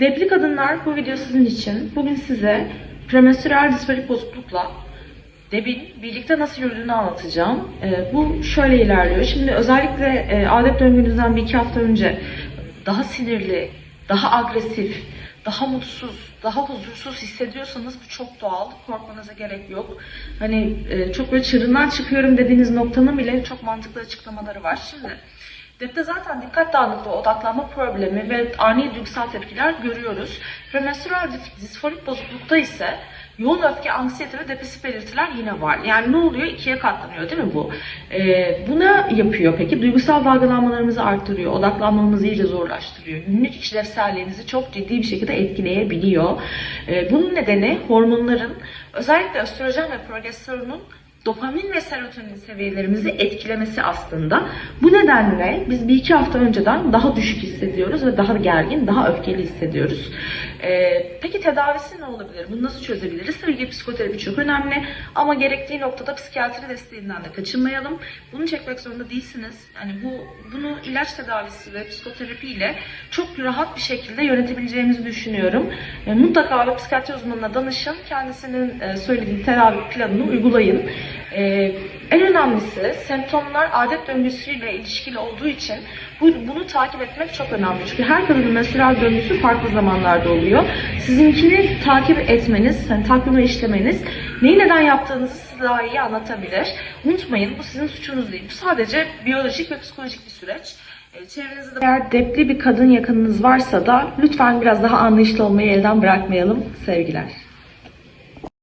Depli kadınlar bu video sizin için. Bugün size premenstrüel disforik bozuklukla Deb'in birlikte nasıl yürüdüğünü anlatacağım. Ee, bu şöyle ilerliyor. Şimdi özellikle e, adet döngünüzden bir iki hafta önce daha sinirli, daha agresif, daha mutsuz, daha huzursuz hissediyorsanız bu çok doğal. Korkmanıza gerek yok. Hani e, çok böyle çığırından çıkıyorum dediğiniz noktanın bile çok mantıklı açıklamaları var. Şimdi Depte zaten dikkat dağınıklığı, odaklanma problemi ve ani duygusal tepkiler görüyoruz. Dis- disforik bozuklukta ise yoğun öfke, anksiyete ve depresif belirtiler yine var. Yani ne oluyor? İkiye katlanıyor değil mi bu? Ee, bu ne yapıyor peki? Duygusal dalgalanmalarımızı arttırıyor, odaklanmamızı iyice zorlaştırıyor. Günlük işlevselliğinizi çok ciddi bir şekilde etkileyebiliyor. Ee, bunun nedeni hormonların, özellikle östrojen ve progesteronun dopamin ve serotonin seviyelerimizi etkilemesi aslında. Bu nedenle biz bir iki hafta önceden daha düşük hissediyoruz ve daha gergin, daha öfkeli hissediyoruz. Ee, peki tedavisi ne olabilir? Bunu nasıl çözebiliriz? Tabii ki psikoterapi çok önemli ama gerektiği noktada psikiyatri desteğinden de kaçınmayalım. Bunu çekmek zorunda değilsiniz. Yani bu bunu ilaç tedavisi ve psikoterapi ile çok rahat bir şekilde yönetebileceğimizi düşünüyorum. E, mutlaka bir psikiyatri uzmanına danışın. Kendisinin e, söylediği tedavi planını uygulayın. E, en önemlisi semptomlar adet döngüsüyle ilişkili olduğu için bu, bunu takip etmek çok önemli. Çünkü her kadının menstrual döngüsü farklı zamanlarda oluyor. Sizinkini takip etmeniz, yani takvime işlemeniz neyi neden yaptığınızı size daha iyi anlatabilir. Unutmayın bu sizin suçunuz değil. Bu sadece biyolojik ve psikolojik bir süreç. E, Çevrenizde de eğer depli bir kadın yakınınız varsa da lütfen biraz daha anlayışlı olmayı elden bırakmayalım. Sevgiler.